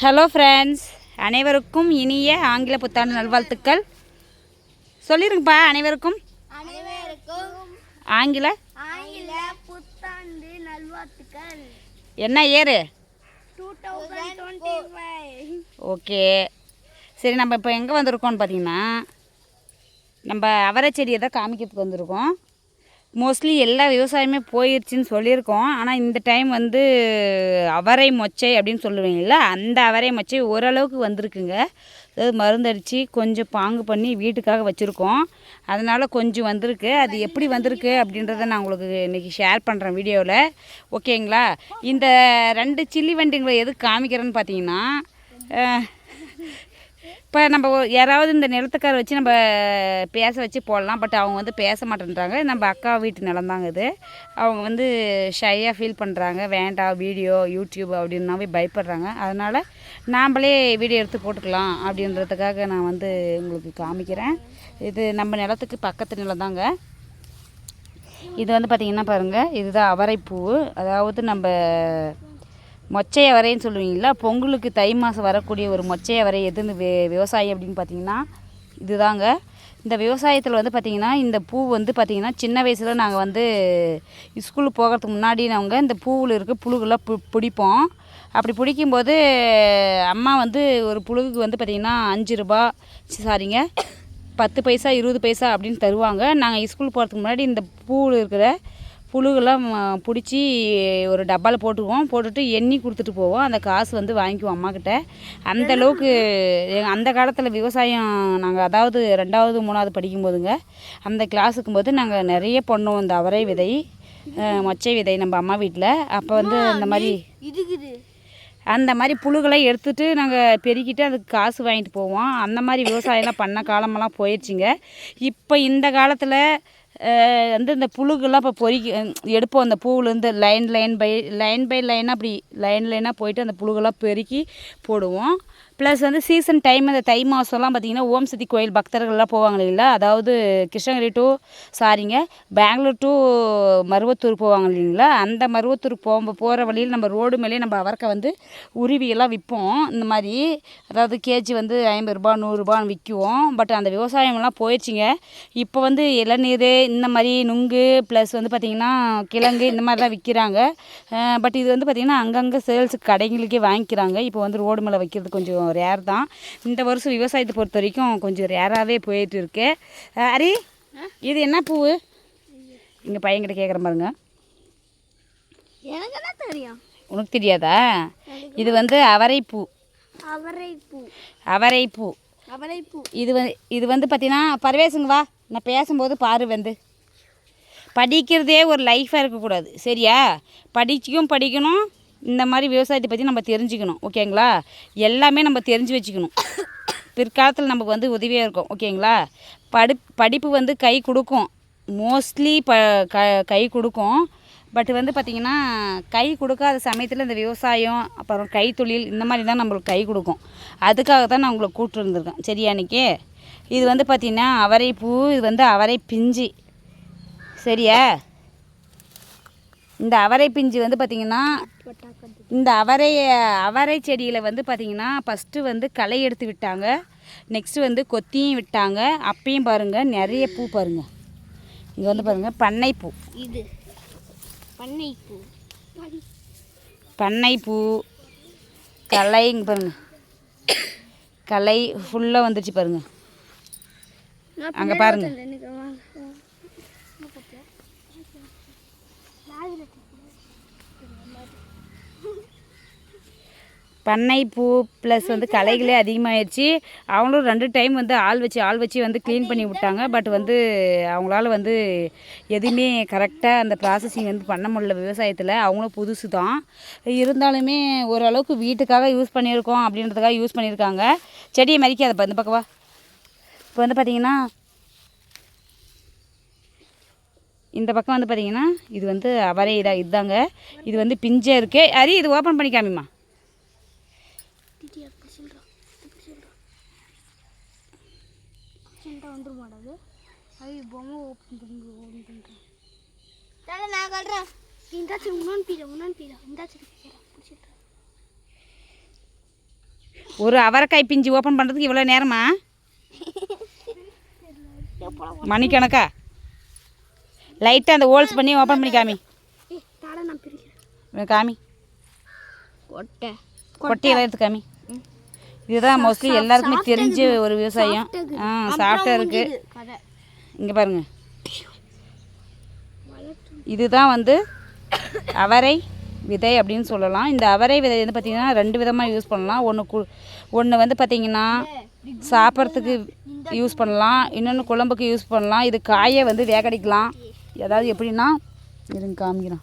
Hello friends அனைவருக்கும் இனிய ஆங்கில புத்தாண்டு நல்வாழ்த்துக்கள். சொல்லிருங்கப்பா அனைவருக்கும். ஆங்கில? ஆங்கில புத்தாண்டு நல்வாழ்த்துக்கள். என்ன ஏறு ஓகே சரி நம்ம இப்போ எங்கே வந்திருக்கோம்னு பார்த்தீங்கன்னா நம்ம அவரை செடியை தான் காமிக்கிறதுக்கு வந்திருக்கோம். மோஸ்ட்லி எல்லா விவசாயமே போயிடுச்சின்னு சொல்லியிருக்கோம். ஆனால் இந்த டைம் வந்து அவரை மொச்சை அப்படின்னு சொல்லுவீங்கள்ல அந்த அவரை மொச்சை ஓரளவுக்கு வந்திருக்குங்க. அதாவது மருந்தடித்து கொஞ்சம் பாங்கு பண்ணி வீட்டுக்காக வச்சுருக்கோம். அதனால் கொஞ்சம் வந்திருக்கு. அது எப்படி வந்திருக்கு அப்படின்றத நான் உங்களுக்கு இன்றைக்கி ஷேர் பண்ணுறேன் வீடியோவில் ஓகேங்களா? இந்த ரெண்டு சில்லி வண்டிங்களை எதுக்கு காமிக்கிறேன்னு பார்த்தீங்கன்னா இப்போ நம்ம யாராவது இந்த நிலத்துக்கார வச்சு நம்ம பேச வச்சு போடலாம். பட் அவங்க வந்து பேச மாட்டேன்றாங்க. நம்ம அக்கா வீட்டு நிலந்தாங்க இது. அவங்க வந்து ஷையாக ஃபீல் பண்ணுறாங்க வேண்டாம் வீடியோ யூடியூப் அப்படின்னாவே பயப்படுறாங்க. அதனால் நாம்ளே வீடியோ எடுத்து போட்டுக்கலாம் அப்படின்றதுக்காக நான் வந்து உங்களுக்கு காமிக்கிறேன். இது நம்ம நிலத்துக்கு பக்கத்து நிலந்தாங்க இது வந்து பார்த்திங்கன்னா பாருங்கள் இதுதான் அவரைப்பூ. அதாவது நம்ம மொச்சைய வரைன்னு சொல்லுவீங்களா பொங்கலுக்கு தை மாதம் வரக்கூடிய ஒரு மொச்சைய வரை எதுன்னு வி விவசாயி அப்படின்னு பார்த்தீங்கன்னா இதுதாங்க. இந்த விவசாயத்தில் வந்து பார்த்திங்கன்னா இந்த பூ வந்து பார்த்திங்கன்னா சின்ன வயசில் நாங்கள் வந்து ஸ்கூலுக்கு போகிறதுக்கு முன்னாடி நாங்கள் இந்த பூவில் இருக்க புழுகெல்லாம் பு பிடிப்போம். அப்படி பிடிக்கும்போது அம்மா வந்து ஒரு புழுகுக்கு வந்து பார்த்திங்கன்னா அஞ்சு ரூபா சாரிங்க பத்து பைசா இருபது பைசா அப்படின்னு தருவாங்க. நாங்கள் ஸ்கூல் போகிறதுக்கு முன்னாடி இந்த பூவில் இருக்கிற புழுகெல்லாம் பிடிச்சி ஒரு டப்பாவில் போட்டுக்குவோம் போட்டுட்டு எண்ணி கொடுத்துட்டு போவோம். அந்த காசு வந்து வாங்கிக்குவோம் அம்மாக்கிட்ட அந்த அளவுக்கு அந்த காலத்தில் விவசாயம் நாங்கள் அதாவது ரெண்டாவது மூணாவது படிக்கும்போதுங்க அந்த கிளாஸுக்கும் போது நாங்கள் நிறைய பண்ணுவோம் இந்த அவரை விதை மொச்சை விதை நம்ம அம்மா வீட்டில் அப்போ வந்து இந்த மாதிரி அந்த மாதிரி புழுகளை எடுத்துட்டு நாங்கள் பெருக்கிட்டு அதுக்கு காசு வாங்கிட்டு போவோம். அந்த மாதிரி விவசாயம்லாம் பண்ண காலமெல்லாம் போயிடுச்சுங்க இப்போ இந்த காலத்தில் வந்து இந்த புழுகெல்லாம் இப்போ பொறிக்க எடுப்போம். அந்த பூவிலேருந்து line line by line by லைனாக அப்படி லைன் லைனாக போயிட்டு அந்த புழுகெல்லாம் பெருக்கி போடுவோம். ப்ளஸ் வந்து சீசன் டைம் இந்த தை மாதம்லாம் பார்த்திங்கன்னா ஓம் சக்தி கோயில் பக்தர்கள்லாம் போவாங்க இல்லைங்களா? அதாவது கிருஷ்ணகிரி டு சாரிங்க பெங்களூர் டு மருவத்தூர் போவாங்க இல்லைங்களா? அந்த மருவத்தூர் போக போகிற வழியில் நம்ம ரோடு மேலே நம்ம அவரக்காய் வந்து உருவியெல்லாம் விற்போம் இந்த மாதிரி அதாவது கேஜி வந்து ஐம்பது ரூபா நூறுரூபான்னு விற்குவோம் பட் அந்த விவசாயமெல்லாம் போயிடுச்சுங்க இப்போ வந்து இளநீர் இந்த மாதிரி நுங்கு ப்ளஸ் வந்து பார்த்திங்கன்னா கிழங்கு இந்த மாதிரிலாம் விற்கிறாங்க பட் இது வந்து பார்த்திங்கன்னா அங்கங்கே சேல்ஸுக்கு கடைங்களுக்கே வாங்கிக்கிறாங்க. இப்போ வந்து ரோடு மேலே வைக்கிறது கொஞ்சம் ரேர் தான். இந்த வருஷம் விவசாயத்தை பொறுத்த வரைக்கும் கொஞ்சம் ரேராகவே போயிட்டு இருக்கு. ஹரி இது என்ன பூவு? இங்கே பையன்கிட்ட கேட்குற பாருங்க. எனக்கு தெரியும். உனக்கு தெரியாதா? இது வந்து அவரைப்பூ. அவரைப்பூ. அவரைப்பூ. அவரைப்பூ. இது வந்து இது வந்து பார்த்தீங்கன்னா பரவேசுங்க வா. நான் பேசும்போது பாரு வந்து. படிக்கிறதே ஒரு லைஃபாக இருக்கக்கூடாது. சரியா? படிச்சுக்கும் படிக்கணும் இந்த மாதிரி விவசாயத்தை பற்றி நம்ம தெரிஞ்சுக்கணும் ஓகேங்களா? எல்லாமே நம்ம தெரிஞ்சு வச்சுக்கணும். பிற்காலத்தில் நமக்கு வந்து உதவியாக இருக்கும் ஓகேங்களா? படி படிப்பு வந்து கை கொடுக்கும். மோஸ்ட்லி ப க கை கொடுக்கும். பட் வந்து பார்த்திங்கன்னா கை கொடுக்காத சமயத்தில் இந்த விவசாயம் அப்புறம் கைத்தொழில் இந்த மாதிரி தான் நம்மளுக்கு கை கொடுக்கும். அதுக்காக தான் நான் உங்களை கூப்பிட்டு இருந்திருக்கேன். சரியா அன்றைக்கி இது வந்து பார்த்திங்கன்னா அவரை பூ இது வந்து அவரை பிஞ்சு. சரியா? இந்த அவரை பிஞ்சு வந்து பார்த்திங்கன்னா இந்த அவரை அவரை செடியில் வந்து பார்த்திங்கன்னா ஃபஸ்ட்டு வந்து களை எடுத்து விட்டாங்க. நெக்ஸ்ட்டு வந்து கொத்தியும் விட்டாங்க. அப்பயும் பாருங்கள் நிறைய பூ பாருங்கள் இங்கே வந்து பாருங்கள் பண்ணை பூ இது. பண்ணைப்பூ. பண்ணை பூ களை இங்கே பாருங்க. களை ஃபுல்லாக வந்துருச்சு பாருங்க. அங்க பாருங்க. பண்ணை பூ ப்ளஸ் வந்து களைகளே அதிகமாகிடுச்சு அவங்களும் ரெண்டு டைம் வந்து ஆள் வச்சு ஆள் வச்சு வந்து க்ளீன் பண்ணி விட்டாங்க. பட் வந்து அவங்களால வந்து எதுவுமே கரெக்டாக அந்த ப்ராசஸிங் வந்து பண்ண முடியல விவசாயத்தில். அவங்களும் புதுசு தான். இருந்தாலுமே ஓரளவுக்கு வீட்டுக்காக யூஸ் பண்ணியிருக்கோம் அப்படின்றதுக்காக யூஸ் பண்ணியிருக்காங்க. செடியை மதிக்காதப்பா இந்த பக்கம் வா. இப்போ வந்து பார்த்தீங்கன்னா இந்த பக்கம் வந்து பார்த்தீங்கன்னா இது வந்து அவரை இதா இதுதாங்க இது வந்து பிஞ்சே இருக்கு. அரி இது ஓப்பன் பண்ணி அது பொம்மை ஓப்பன் பண்ணி ஓப்பன் பண்ணுறேன் தலை நான் கல்றேன் இந்தாச்சும் முன்னாடி பீடா முன்னாடி பீடா இந்தாச்சும் பிடிச்சிட்டு ஒரு அவரைக்காய் பிஞ்சு ஓப்பன் பண்ணுறதுக்கு இவ்வளோ நேரமா? மணிக்கணக்கா லைட்டாக அந்த ஹோல்ஸ் பண்ணி ஓப்பன் பண்ணி காமி. காமி. கொட்டை. கொட்டையெல்லாம் எடுத்து காமி. இதுதான் மோஸ்ட்லி எல்லாருக்குமே தெரிஞ்ச ஒரு விவசாயம். ஆ சாஃப்டாக இருக்குது கதை. இங்கே பாருங்க. இதுதான் வந்து அவரை விதை அப்படின்னு சொல்லலாம். இந்த அவரை விதை வந்து பார்த்திங்கன்னா ரெண்டு விதமாக யூஸ் பண்ணலாம். ஒன்று கு ஒன்று வந்து பார்த்திங்கன்னா சாப்பிட்றதுக்கு யூஸ் பண்ணலாம். இன்னொன்று குழம்புக்கு யூஸ் பண்ணலாம். இது காயை வந்து வேகடிக்கலாம். அதாவது எப்படின்னா இதுங்க காமிக்கிறேன்.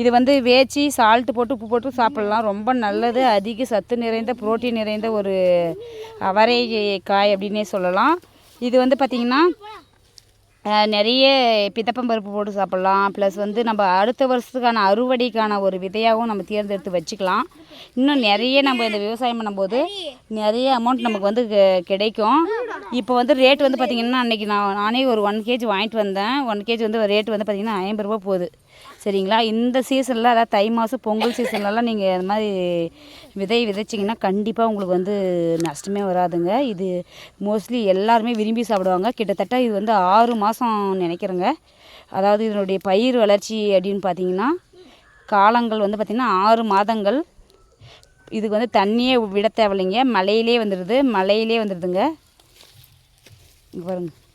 இது வந்து வேச்சி சால்ட்டு போட்டு உப்பு போட்டு சாப்பிட்லாம். ரொம்ப நல்லது. அதிக சத்து நிறைந்த புரோட்டீன் நிறைந்த ஒரு அவரை காய் அப்படின்னே சொல்லலாம். இது வந்து பார்த்திங்கன்னா நிறைய பித்தப்பம் பருப்பு போட்டு சாப்பிட்லாம். ப்ளஸ் வந்து நம்ம அடுத்த வருஷத்துக்கான அறுவடைக்கான ஒரு விதையாகவும் நம்ம தேர்ந்தெடுத்து வச்சுக்கலாம். இன்னும் நிறைய நம்ம இந்த விவசாயம் பண்ணும்போது நிறைய அமௌண்ட் நமக்கு வந்து கிடைக்கும். இப்போ வந்து ரேட் வந்து பார்த்திங்கன்னா அன்றைக்கி நான் நானே ஒரு ஒன் கேஜி வாங்கிட்டு வந்தேன். ஒன் கேஜி வந்து ரேட் வந்து பார்த்திங்கன்னா ஐம்பது ரூபா போகுது. சரிங்களா? இந்த சீசனில் அதாவது தை மாதம் பொங்கல் சீசன்லலாம் நீங்கள் அது மாதிரி விதை விதைச்சிங்கன்னா கண்டிப்பாக உங்களுக்கு வந்து நஷ்டமே வராதுங்க. இது மோஸ்ட்லி எல்லாருமே விரும்பி சாப்பிடுவாங்க. கிட்டத்தட்ட இது வந்து ஆறு மாதம் நினைக்கிறேங்க. அதாவது இதனுடைய பயிர் வளர்ச்சி அப்படின்னு பார்த்தீங்கன்னா காலங்கள் வந்து பார்த்திங்கன்னா ஆறு மாதங்கள். இதுக்கு வந்து தண்ணியே விட தேவையில்லைங்க. மலையிலே வந்துடுது மழையிலே வந்துடுதுங்க இங்கே பாருங்கள்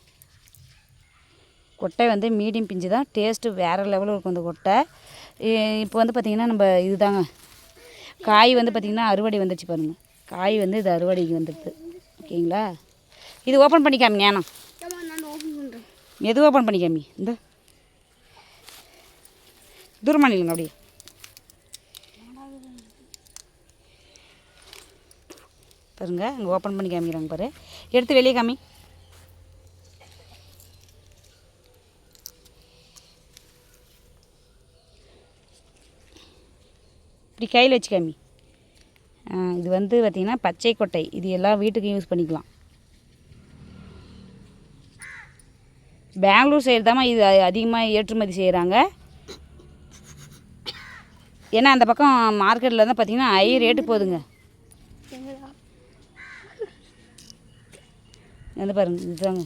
கொட்டை வந்து மீடியம் பிஞ்சு தான். டேஸ்ட்டு வேறு லெவலில் இருக்கும் இந்த கொட்டை. இப்போ வந்து பார்த்திங்கன்னா நம்ம இதுதாங்க. காய் வந்து பார்த்திங்கன்னா அறுவடை வந்துச்சு பாருங்கள் காய் வந்து இது அறுவடைக்கு வந்துடுது ஓகேங்களா? இது ஓப்பன் பண்ணிக்காமி ஏனா. எது ஓப்பன் பண்ணிக்காமி இந்த. தூரமாக நில்லுங்க அப்படியே. பாருங்க இங்கே ஓப்பன் பண்ணி காமிக்கிறாங்க பாரு. எடுத்து வெளியே காமி. இப்படி கையில் வச்சு காமி இது வந்து பார்த்திங்கன்னா பச்சை கொட்டை. இது எல்லாம் வீட்டுக்கு யூஸ் பண்ணிக்கலாம். பெங்களூர் சைடு தான் இது அதிகமாக ஏற்றுமதி செய்கிறாங்க ஏன்னா அந்த பக்கம் மார்க்கெட்டில் தான் பார்த்தீங்கன்னா ஹை ரேட்டு போகுதுங்க. எங்கடா வந்து பாருங்க இதுதாங்க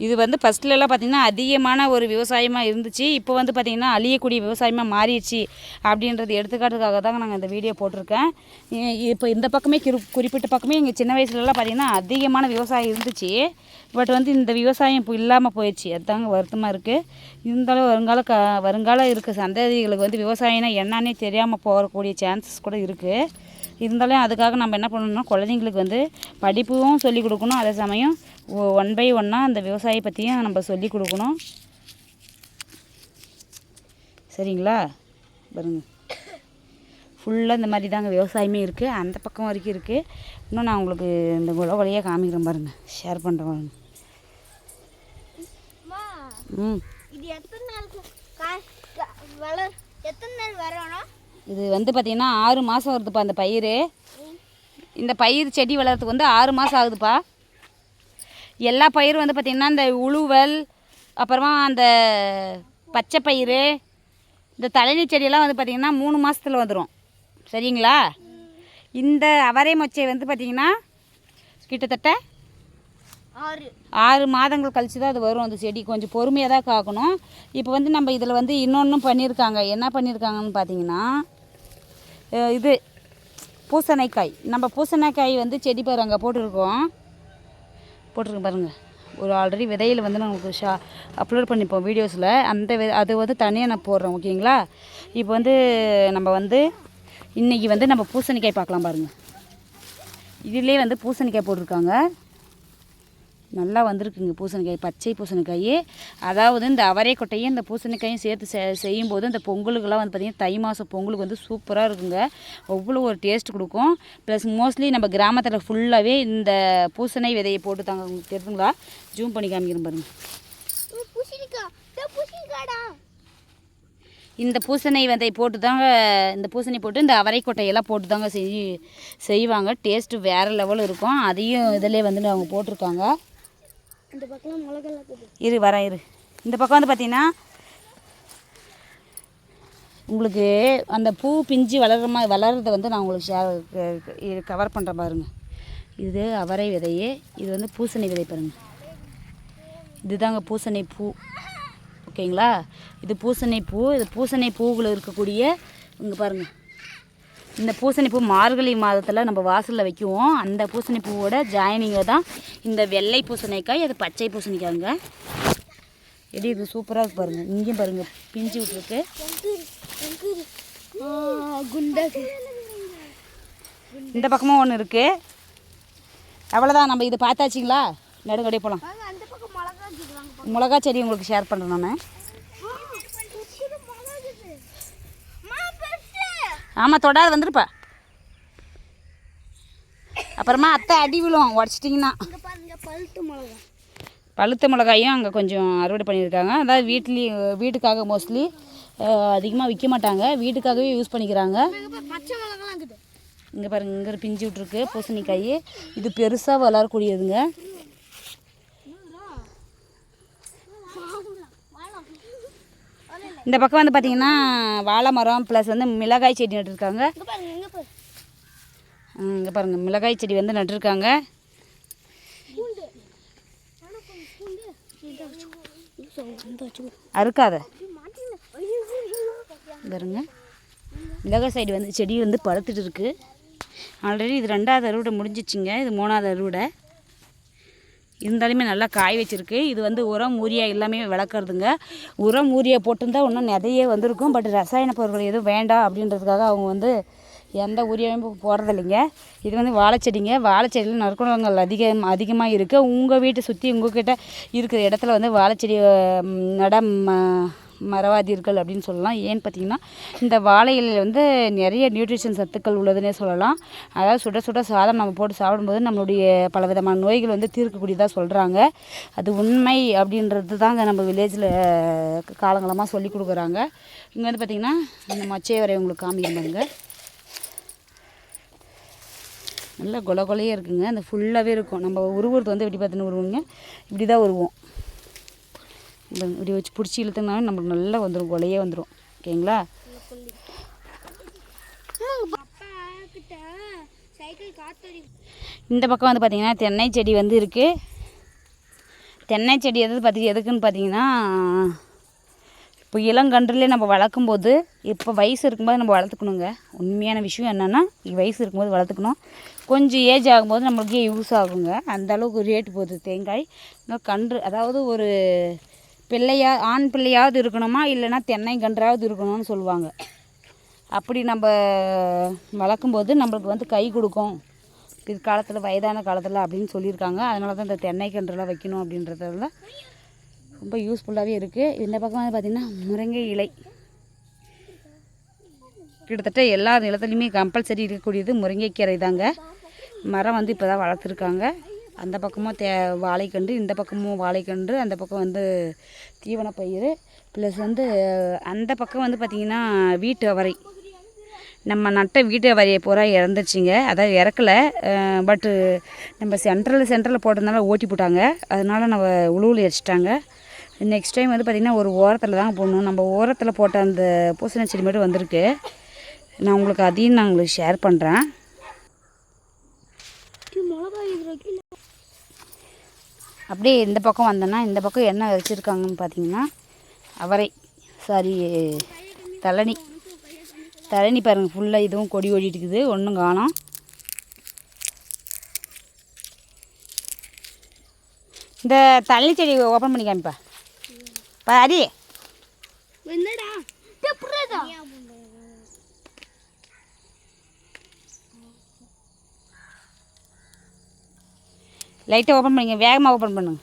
இது வந்து ஃபஸ்ட்லலாம் பார்த்திங்கன்னா அதிகமான ஒரு விவசாயமாக இருந்துச்சு. இப்போ வந்து பார்த்திங்கன்னா அழியக்கூடிய விவசாயமாக மாறிடுச்சு அப்படின்றது எடுத்துக்காட்டுக்காக தாங்க நாங்கள் இந்த வீடியோ போட்டிருக்கேன். இப்போ இந்த பக்கமே குறி குறிப்பிட்ட பக்கமே எங்கள் சின்ன வயசுலலாம் பார்த்திங்கன்னா அதிகமான விவசாயம் இருந்துச்சு. பட் வந்து இந்த விவசாயம் இப்போ இல்லாமல் போயிடுச்சு. அதுதாங்க வருத்தமாக இருக்குது இருந்தாலும் வருங்கால க வருங்காலம் இருக்க சந்ததிகளுக்கு வந்து விவசாயம்னா என்னன்னே தெரியாமல் போகக்கூடிய சான்சஸ் கூட இருக்குது இருந்தாலும் அதுக்காக நம்ம என்ன பண்ணணும்னா குழந்தைங்களுக்கு வந்து படிப்பும் சொல்லிக் கொடுக்கணும். அதே சமயம் ஒன் பை ஒன்னாக அந்த விவசாய பற்றியும் நம்ம சொல்லிக் கொடுக்கணும். சரிங்களா? பாருங்க. ஃபுல்லாக இந்த மாதிரி தாங்க விவசாயமே இருக்குது அந்த பக்கம் வரைக்கும் இருக்குது இன்னும் நான் உங்களுக்கு இந்த குல வழியாக காமிக்கிறேன் பாருங்கள் ஷேர் பண்ணுறேன் பாருங்க. அம்மா ம். இது எத்தனை கா- வளர் எத்தனை நாள் வரணும்? இது வந்து பார்த்திங்கன்னா ஆறு மாதம் வருதுப்பா அந்த பயிர் இந்த பயிர் செடி வளர்கிறதுக்கு வந்து ஆறு மாதம் ஆகுதுப்பா. எல்லா பயிரும் வந்து பார்த்திங்கன்னா இந்த உழுவல் அப்புறமா அந்த பச்சை பயிறு இந்த தலைநீர் செடியெல்லாம் வந்து பார்த்திங்கன்னா மூணு மாதத்துல வந்துடும் சரிங்களா? இந்த அவரை மொச்சை வந்து பார்த்திங்கன்னா கிட்டத்தட்ட ஆறு. ஆறு மாதங்கள் கழிச்சு தான் அது வரும் அந்த செடி. கொஞ்சம் பொறுமையாக தான் காக்கணும். இப்போ வந்து நம்ம இதில் வந்து இன்னொன்றும் பண்ணியிருக்காங்க என்ன பண்ணியிருக்காங்கன்னு பார்த்தீங்கன்னா இது பூசணிக்காய். நம்ம பூசணைக்காய் வந்து செடி பாரு அங்கே போட்டிருக்கோம். போட்டிருக்கோம் பாருங்கள் ஒரு ஆல்ரெடி விதையில் வந்து நான் உங்களுக்கு ஷா அப்லோட் பண்ணிப்போம் வீடியோஸில் அந்த வி அது வந்து தனியாக நான் போடுறேன் ஓகேங்களா? இப்போ வந்து நம்ம வந்து இன்றைக்கி வந்து நம்ம பூசணிக்காய் பார்க்கலாம் பாருங்கள் இதிலே வந்து பூசணிக்காய் போட்டிருக்காங்க. நல்லா வந்திருக்குங்க பூசணிக்காய் பச்சை பூசணிக்காய். அதாவது இந்த அவரை கொட்டையும் இந்த பூசணிக்காயும் சேர்த்து செ செய்யும்போது இந்த பொங்கலுக்கெல்லாம் வந்து பார்த்திங்கன்னா தை மாதம் பொங்கலுக்கு வந்து சூப்பராக இருக்குங்க. அவ்வளோ ஒரு டேஸ்ட் கொடுக்கும். ப்ளஸ் மோஸ்ட்லி நம்ம கிராமத்தில் ஃபுல்லாகவே இந்த பூசணி விதையை போட்டு தாங்க உங்களுக்கு தெரியுதுங்களா? ஜூம் பண்ணி காமிக்கிறேன் பாருங்க. பூசணிக்கா. பூசணிக்காடா. இந்த பூசணி விதை போட்டு தாங்க இந்த பூசணி போட்டு இந்த அவரை கொட்டையெல்லாம் போட்டு தாங்க செய் செய்வாங்க. டேஸ்ட்டு வேறு லெவல் இருக்கும். அதையும் இதிலே வந்து அவங்க போட்டிருக்காங்க. இந்த பக்கம் மிளகெல்லாம் இரு வரேன் இரு. இந்த பக்கம் வந்து பார்த்தீங்கன்னா உங்களுக்கு அந்த பூ பிஞ்சு வளர்ற மாதிரி வளர்றதை வந்து நான் உங்களுக்கு ஷேர் கவர் பண்ணுற பாருங்க. இது அவரை விதையே இது வந்து பூசணி விதை பாருங்க. இதுதாங்க பூசணி பூ. ஓகேங்களா? இது பூசணி பூ. இது பூசணி பூவில் இருக்கக்கூடிய இங்கே பாருங்கள் இந்த பூசணி பூ மார்கழி மாதத்தில் நம்ம வாசலில் வைக்குவோம். அந்த பூசணி பூவோட ஜாயினிங்க தான் இந்த வெள்ளை பூசணிக்காய் அது பச்சை பூசணிக்காய்ங்க. எப்படி இது சூப்பராக இருக்கு பாருங்கள் இங்கேயும் பாருங்கள் பிஞ்சு விட்ருக்கு குண்டாக்கு இந்த பக்கமும் ஒன்று இருக்குது அவ்வளோதான் நம்ம இது பார்த்தாச்சிங்களா? நடுங்கடை போகலாம் வாங்க அந்த பக்கம் மிளகா வச்சுக்கிறாங்க மிளகா செடி உங்களுக்கு ஷேர் பண்ணுறேன் நான். ஆமாம் தொடாது வந்துருப்பா. அப்புறமா அத்தை அடி விழும் உடச்சிட்டிங்கன்னா. பழுத்து மிளகா. பழுத்த மிளகாயும் அங்கே கொஞ்சம் அறுவடை பண்ணியிருக்காங்க. அதாவது வீட்லேயும் வீட்டுக்காக மோஸ்ட்லி அதிகமாக விற்க மாட்டாங்க. வீட்டுக்காகவே யூஸ் பண்ணிக்கிறாங்க. இங்க பாரு, பச்சை மிளகாலாம் இருக்குது. இங்கே பாருங்க இங்கே பிஞ்சு விட்ருக்கு பூசணிக்காய். இது பெருசாக வளரக்கூடியதுங்க. இந்த பக்கம் வந்து பார்த்தீங்கன்னா வாழை மரம் ப்ளஸ் வந்து மிளகாய் செடி நட்டுருக்காங்க. இங்க பாருங்க இங்க பாரு. இங்கே பாருங்கள் மிளகாய் செடி வந்து நட்டுருக்காங்க. அறுக்காத. பாருங்க. மிளகாய் சைடு வந்து செடி வந்து பழுத்துட்டு இருக்கு. ஆல்ரெடி இது ரெண்டாவது அறுவடை முடிஞ்சிச்சுங்க. இது மூணாவது அறுவடை. இருந்தாலுமே நல்லா காய் வச்சுருக்கு. இது வந்து உரம் ஊரியா எல்லாமே வளர்க்குறதுங்க உரம் ஊரியா போட்டிருந்தா இன்னும் நிறைய வந்திருக்கும். பட் ரசாயன பொருட்கள் எதுவும் வேண்டாம் அப்படின்றதுக்காக அவங்க வந்து எந்த ஊரியாவும் போடுறதில்லைங்க. இது வந்து வாழைச்செடிங்க. வாழைச்செடியில் நறுக்குணங்கள் அதிகம் அதிகமாக இருக்குது உங்கள் வீட்டை சுற்றி உங்ககிட்ட இருக்கிற இடத்துல வந்து வாழைச்செடி நட மறவாதீர்கள் மரவாதீர்கள் அப்படின்னு சொல்லலாம். ஏன்னு பார்த்தீங்கன்னா இந்த வாழை இலையில் வந்து நிறைய நியூட்ரிஷன் சத்துக்கள் உள்ளதுன்னே சொல்லலாம். அதாவது சுட சுட சாதம் நம்ம போட்டு சாப்பிடும்போது நம்மளுடைய பலவிதமான நோய்கள் வந்து தீர்க்கக்கூடியதாக சொல்கிறாங்க அது உண்மை அப்படின்றது தாங்க நம்ம வில்லேஜில் காலங்காலமாக சொல்லி கொடுக்குறாங்க. இங்கே வந்து பார்த்திங்கன்னா இந்த மச்சை வரை உங்களுக்கு காமிக்கிறேன் நல்லா கொல கொலையே இருக்குங்க. அந்த ஃபுல்லாகவே இருக்கும். நம்ம உருவுறது வந்து எப்படி பார்த்துன்னு உருவுங்க. இப்படி தான் உருவோம். இப்படி வச்சு பிடிச்சி இழுத்துனாலும் நம்மளுக்கு நல்லா வந்துடும் கொலையே வந்துடும் ஓகேங்களா? இந்த பக்கம் வந்து பார்த்திங்கன்னா தென்னை செடி வந்து இருக்குது தென்னை செடி எது பார்த்தி எதுக்குன்னு பார்த்தீங்கன்னா இப்போ இளங்கன்றுலேயே நம்ம வளர்க்கும்போது இப்போ வயசு இருக்கும்போது நம்ம வளர்த்துக்கணுங்க. உண்மையான விஷயம் என்னென்னா வயசு இருக்கும்போது வளர்த்துக்கணும். கொஞ்சம் ஏஜ் ஆகும்போது நம்மளுக்கே யூஸ் ஆகுங்க. அந்த அளவுக்கு ரேட்டு போகுது. தேங்காய் இன்னும் கன்று அதாவது ஒரு பிள்ளையா ஆண் பிள்ளையாவது இருக்கணுமா? இல்லைன்னா தென்னை கன்றாவது இருக்கணும்னு சொல்லுவாங்க. அப்படி நம்ம வளர்க்கும்போது நம்மளுக்கு வந்து கை கொடுக்கும். பிற்காலத்தில் வயதான காலத்தில் அப்படின்னு சொல்லியிருக்காங்க. அதனால தான் இந்த தென்னை கன்றுலாம் வைக்கணும் அப்படின்றதுல ரொம்ப யூஸ்ஃபுல்லாகவே இருக்குது இந்த பக்கம் வந்து பார்த்திங்கன்னா முருங்கை இலை. கிட்டத்தட்ட எல்லா நிலத்துலையுமே கம்பல்சரி இருக்கக்கூடியது முருங்கைக்கீரை தாங்க மரம் வந்து இப்போ தான் வளர்த்துருக்காங்க. அந்த பக்கமும் தே வாழைக்கன்று இந்த பக்கமும் வாழைக்கன்று அந்த பக்கம் வந்து தீவன பயிர் ப்ளஸ் வந்து அந்த பக்கம் வந்து பார்த்திங்கன்னா வீட்டு அவரை. நம்ம நட்ட வீட்டு அவரையை பூரா இறந்துச்சிங்க அதாவது இறக்கல. பட்டு நம்ம சென்ட்ரலில் சென்ட்ரலில் போட்டதுனால ஓட்டி போட்டாங்க. அதனால நம்ம உழுவில் எரிச்சிட்டாங்க. நெக்ஸ்ட் டைம் வந்து பார்த்திங்கன்னா ஒரு ஓரத்தில் தான் போடணும். நம்ம ஓரத்தில் போட்ட அந்த பூசணி செடி மட்டும் வந்திருக்கு. நான் உங்களுக்கு அதையும் நான் உங்களுக்கு ஷேர் பண்ணுறேன் மிளகா இது கீழே அப்படியே இந்த பக்கம் வந்தோன்னா இந்த பக்கம் என்ன வச்சுருக்காங்கன்னு பார்த்தீங்கன்னா அவரை சாரி தழனி தழனி பாருங்கள் ஃபுல்லாக இதுவும் கொடி ஓடிட்டு இருக்குது ஒன்றும் காணோம். இந்த தள்ளி செடி ஓப்பன் பண்ணி காமிப்பா. பாரி. என்னடா? லைட்டாக ஓப்பன் பண்ணுங்க. வேகமாக ஓப்பன் பண்ணுங்க.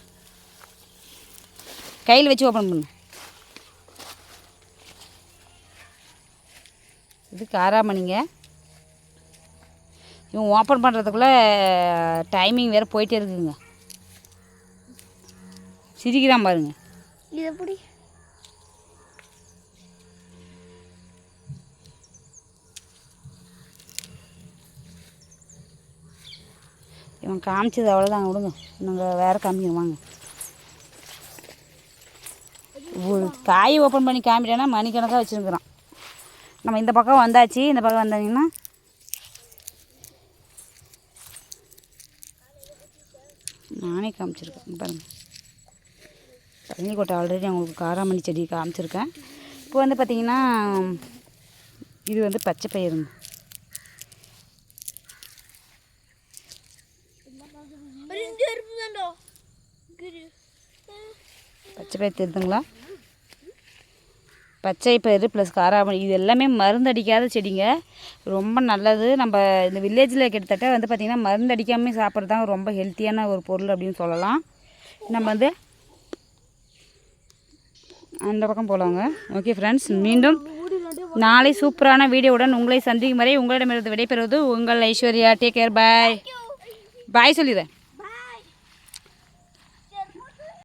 கையில் வச்சு ஓப்பன் பண்ணு இது காராமணிங்க இவன் ஓப்பன் பண்ணுறதுக்குள்ளே டைமிங் வேறு போயிட்டே இருக்குங்க. சிரிக்கிறான் பாருங்க. இது எப்படி? இவன் காமிச்சது அவ்வளோதாங்க விடுங்க. நாங்கள் வேறு காமிக்கிறோம் வாங்க. காய் ஓப்பன் பண்ணி காமிட்டேன்னா மணிக்கணக்காக வச்சுருக்குறோம் நம்ம இந்த பக்கம் வந்தாச்சு இந்த பக்கம் வந்தாங்கன்னா நானே காமிச்சிருக்கேன் பாருங்கள் பாருங்க. பழனிக்கோட்டை ஆல்ரெடி அவங்களுக்கு காராமணி செடி காமிச்சிருக்கேன். இப்போ வந்து பார்த்திங்கன்னா இது வந்து பச்சை பயிருங்க. பச்சை பயிர் தெரியுதுங்களா பச்சை பயிறு ப்ளஸ் காராமணி இது எல்லாமே மருந்து அடிக்காத செடிங்க. ரொம்ப நல்லது. நம்ம இந்த வில்லேஜில் கிட்டத்தட்ட வந்து பார்த்திங்கன்னா மருந்து அடிக்காமல் சாப்பிட்றது தான் ரொம்ப ஹெல்த்தியான ஒரு பொருள் அப்படின்னு சொல்லலாம். நம்ம வந்து அந்த பக்கம் போகலாங்க ஓகே ஃப்ரெண்ட்ஸ் மீண்டும் நாளை சூப்பரான வீடியோவுடன் உங்களை சந்திக்கும் வரை உங்களிடமிருந்து விடைபெறுவது உங்கள் Aishwarya. Take care bye bye சொல்லிடுறேன்.